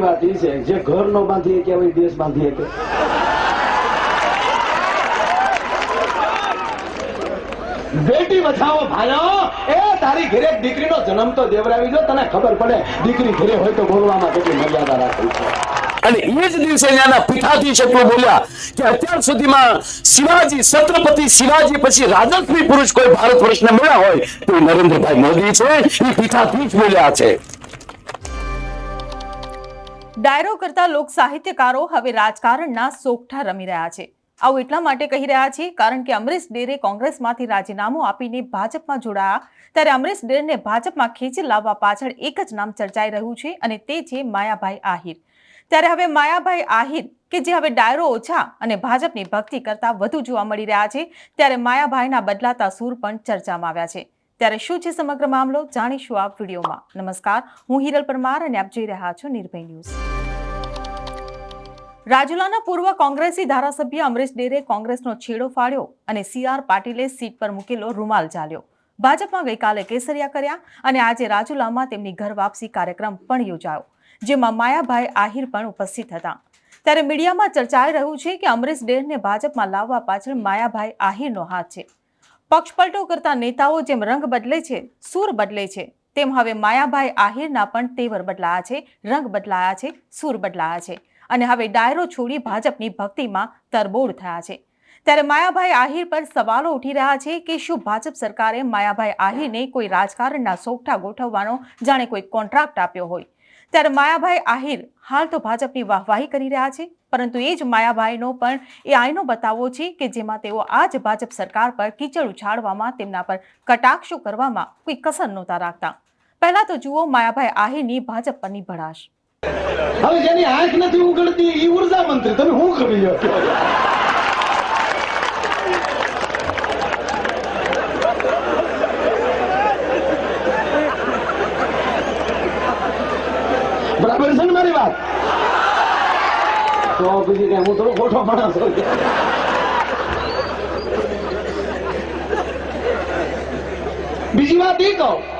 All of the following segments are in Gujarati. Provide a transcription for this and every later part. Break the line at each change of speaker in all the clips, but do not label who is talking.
વાત એ છે. જે ઘર નો બાંધી કે હવે દેશ બાંધી કે બેટી બચાવો ભાઈઓ. એ તારી ઘરે દીકરીનો જન્મ તો દેવરાવી દો, તને ખબર પડે. દીકરી ઘરે હોય તો બોલવામાં કેટલી મર્યાદા રાખવી
અને એ જ દિવસે એના પીઠાધીશ એટલું બોલ્યા કે અત્યાર સુધીમાં શિવાજી, છત્રપતિ શિવાજી પછી રાજસ્વી પુરુષ કોઈ ભારત વર્ષને મળ્યા હોય તો નરેન્દ્રભાઈ મોદી છે, એ પીઠાધીશ બોલ્યા છે.
ડાયરો કરતા લોક સાહિત્યકારો હવે રાજકારણના સોગઠા રમી રહ્યા છે. આવું એટલા માટે કહી રહ્યા છે, કારણ કે અમરીશ ડેરે કોંગ્રેસમાંથી રાજીનામું આપીને ભાજપમાં જોડાયા. ત્યારે અમરીશ ડેરને ભાજપમાં ખેંચી લાવવા પાછળ એક જ નામ ચર્ચાઈ રહ્યું છે અને તે છે માયાભાઈ આહિર. ત્યારે હવે માયાભાઈ આહિર, કે જે હવે ડાયરો ઓછા અને ભાજપની ભક્તિ કરતા વધુ જોવા મળી રહ્યા છે, ત્યારે માયાભાઈના બદલાતા સૂર પણ ચર્ચામાં આવ્યા છે. ત્યારે શું છે સમગ્ર મામલો, જાણીશું આ વિડીયોમાં. નમસ્કાર, હું હિરલ પરમાર અને આપ જોઈ રહ્યા છો નિર્ભય ન્યૂઝ. રાજુલાના પૂર્વ કોંગ્રેસી ધારાસભ્ય અમરીશ ડેરે કોંગ્રેસનો છેડો ફાડ્યો અને સી આર પાટીલે સીટ પર મૂકેલો રૂમાલ ચાલ્યો ભાજપમાં ગઈકાલે કેસરિયા કર્યા અને આજે રાજુલામાં તેમની ઘર વાપસી કાર્યક્રમ પણ યોજાયો, જેમાં માયાભાઈ આહિર પણ ઉપસ્થિત હતા. ત્યારે મીડિયામાં ચર્ચાઈ રહ્યું છે કે અમરીશ ડેરને ભાજપમાં લાવવા પાછળ માયાભાઈ આહિરનો હાથ છે. પક્ષપલટો કરતા નેતાઓ જેમ રંગ બદલે છે, સૂર બદલે છે, તેમ હવે માયાભાઈ આહિરના પણ તેવર બદલાયા છે, રંગ બદલાયા છે, સૂર બદલાયા છે. અને હવે ડાયરો છોડી ભાજપની ભક્તિમાં તરબોળ થયા છે. ત્યારે માયાભાઈ આહિર પર સવાલો ઉઠી રહ્યા છે કે શું ભાજપ સરકારે માયાભાઈ આહિરને કોઈ રાજકારણના સોગઠા ગોઠવવાનો, જાણે કોઈ કોન્ટ્રાક્ટ આપ્યો હોય? ત્યારે માયાભાઈ આહિર હાલ તો ભાજપની વાહવાહી કરી રહ્યા છે, પરંતુ એ જ માયાભાઈનો પણ એ આઈનો બતાવો છે કે જેમાં તેઓ આ જ ભાજપ સરકાર પર કીચડ ઉછાળવામાં તેમના પર કટાક્ષો કરવામાં કોઈ કસર નહોતા રાખતા. પહેલા તો જુઓ, માયાભાઈ આહિરની ભાજપ પરની ભડાશ.
હવે જેની આંખ નથી ઉગડતી એ ઊર્જા મંત્રી. તમે શું કરી? બરાબર છે ને મારી વાત? તો કઈ હું થોડો ખોટો માણસ બીજી વાત એ કહું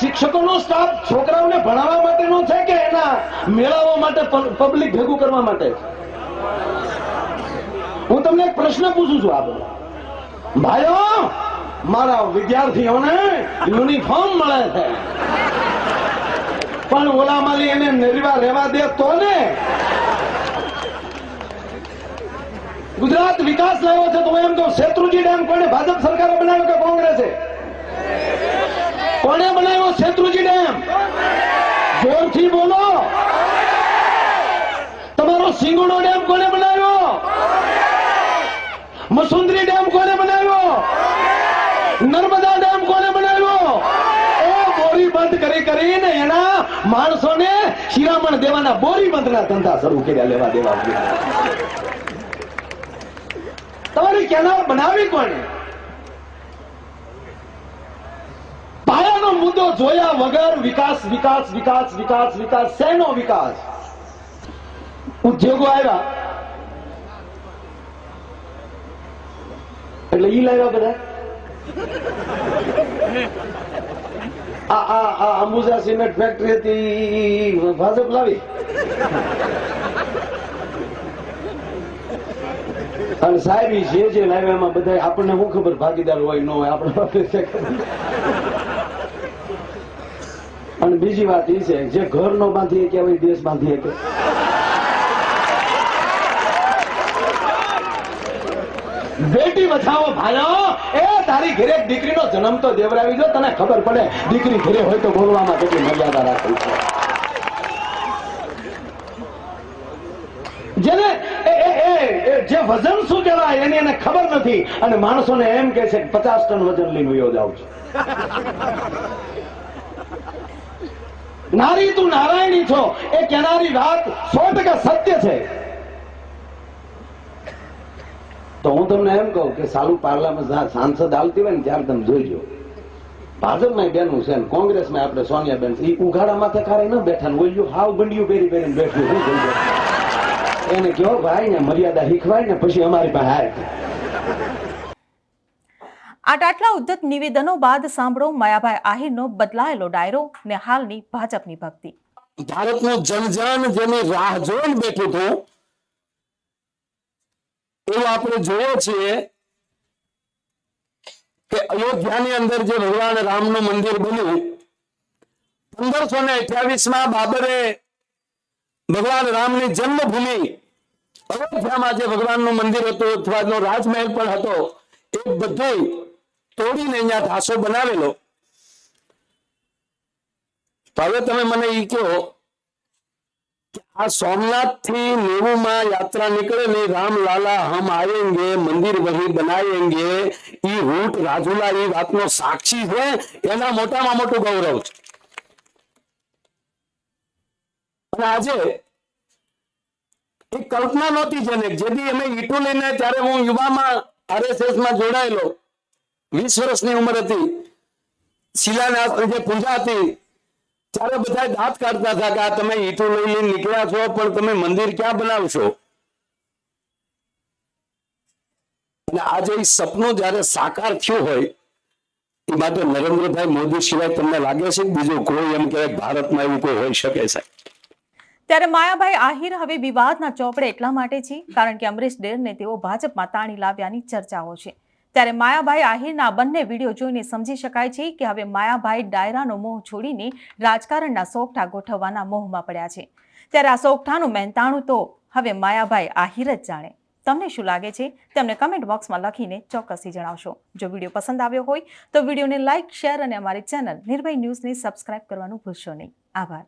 શિક્ષકોનો સ્ટાફ છોકરાઓને ભણાવવા માટેનો છે કે એના મેળાવવા માટે પબ્લિક ભેગું કરવા માટે? હું તમને એક પ્રશ્ન પૂછું છું આ ભાઈઓ, મારા વિદ્યાર્થીઓને યુનિફોર્મ મળે છે. પણ ઓલામાંથી એને નિર્વા રહેવા દે તો ને? ગુજરાત વિકાસ લાવ્યો છે તો એમ તો શેત્રુજી ડેમ કોને ભાજપ સરકારે બનાવ્યો કે કોંગ્રેસે? કોને બનાવ્યો શેત્રુજી ડેમ? જોરથી બોલો. તમારો સિંગોડો ડેમ કોને બનાવ્યો? મસુંદરી ડેમ કોને બનાવ્યો? નર્મદા ડેમ કોને બનાવ્યો? એ બોરી બંધ કરી કરીને એના માણસોને શિરામણ દેવાના બોરી બંધના ધંધા શરૂ કર્યા, લેવા દેવા. તમારી કેનાલ બનાવી કોને મુદ્દો જોયા વગર વિકાસ વિકાસ વિકાસ વિકાસ વિકાસ, શેનો વિકાસ? ઉદ્યોગો આવ્યા. એટલે ઈ લાવ્યા બધા? આ આ આ અંબુજા સિમેન્ટ ફેક્ટરી હતી ભાજપ લાવી. અને સાહેબ જે જે લાવ્યા એમાં બધા આપણને શું ખબર? ભાગીદાર હોય, ન હોય, આપણે. અને બીજી વાત એ છે, જે ઘર નો બાંધી શકે હોય દેશ બાંધી શકે. બેટી બચાવો ભાઈઓ. એ તારી ઘરે દીકરીનો જન્મ તો દેવરાવી દો, તને ખબર પડે, દીકરી ઘરે હોય તો બોલવામાં કેટલી મર્યાદા રાખવી છે. જેને જે વજન શું કહેવાય, એની એને ખબર નથી. અને માણસોને એમ કે છે પચાસ ટન વજન લઈને વયો છું. નારી તું નારાયણી છો. એ કહેનારી વાત સો ટકા સત્ય છે. તો હું તમને એમ કહું કે સારું પાર્લામાં સાંસદ આવતી હોય ને ત્યારે તમે જોઈજો. ભાજપમાં બેનું છે ને કોંગ્રેસમાં આપણે સોનિયાબેન એ ઉઘાડા માથે ખારે ન બેઠા ને હાવ બંડિયું પહેરી પહેરીને બેઠું શું થઈ જાય? એને કયો ભાઈ ને મર્યાદા શીખવાય ને પછી અમારી પાસે હાય
આટ આટલા ઉદ્ધત નિવેદનો બાદ સાંભળો માયાભાઈ આહિરનો બદલાયેલો ડાયરો ને હાલની ભાજપની ભક્તિ.
ભારતનું જનજન જેને રાહ જોઈને બેઠું હતું, એવું આપણે જોઈએ છીએ કે અયોધ્યાની અંદર જે ભગવાન રામનું મંદિર બન્યું, પંદરસો ને અઠ્યાવીસમાં બાબરે ભગવાન રામની જન્મભૂમિ, અયોધ્યામાં જે ભગવાનનું મંદિર હતું અથવા રાજમહેલ પણ હતો, એ બધું તોડીને અહીંયા ઢાસો બનાવેલો. હવે તમે મને ઈ કહો આ સોમનાથથી નેવું માં યાત્રા નીકળે ને રામ લાલા હમ આયેંગે, મંદિર વહી બનાવેંગે ઈ રૂટ રાજુલા ઈ વાતનો સાક્ષી છે, એના મોટામાં મોટું ગૌરવ છે. અને આજે એક કલ્પના નહોતી જનક જેથી અમે ઈટુ લઈને ત્યારે હું યુવામાં આરએસએસમાં જોડાયેલો. વીસ વર્ષની ઉંમર હતી. શિલાન્યાસ જે પૂજા હતી. ત્યારે બધા દાંત કાઢતા હતા કે આ તમે ઈટું લઈ લઈને નીકળ્યા છો, પણ તમે મંદિર ક્યાં બનાવશો? આજે સપનો જ્યારે સાકાર થયું હોય, એ માટે નરેન્દ્રભાઈ મોદી સિવાય તમને લાગે છે બીજો કોઈ એમ કે ભારતમાં એવું કોઈ હોઈ શકે છે
ત્યારે માયાભાઈ આહિર હવે વિવાદના ચોપડે એટલા માટે છે, કારણ કે અમરીશ ડેરને તેઓ ભાજપમાં તાણી લાવ્યાની ચર્ચાઓ છે. ત્યારે માયાભાઈ આહિરના બંને વીડિયો જોઈને સમજી શકાય છે કે હવે માયાભાઈ ડાયરાનો મોહ છોડીને રાજકારણના સોગઠા ગોઠવવાના મોહમાં પડ્યા છે. ત્યારે આ સોગઠાનું મહેનતાણું તો હવે માયાભાઈ આહિર જ જાણે. તમને શું લાગે છે? તેમને કમેન્ટ બોક્સમાં લખીને ચોક્કસથી જણાવશો. જો વીડિયો પસંદ આવ્યો હોય તો વિડીયોને લાઇક શેર અને અમારી ચેનલ નિર્ભય ન્યૂઝને સબસ્ક્રાઇબ કરવાનું ભૂલશો નહીં. આભાર.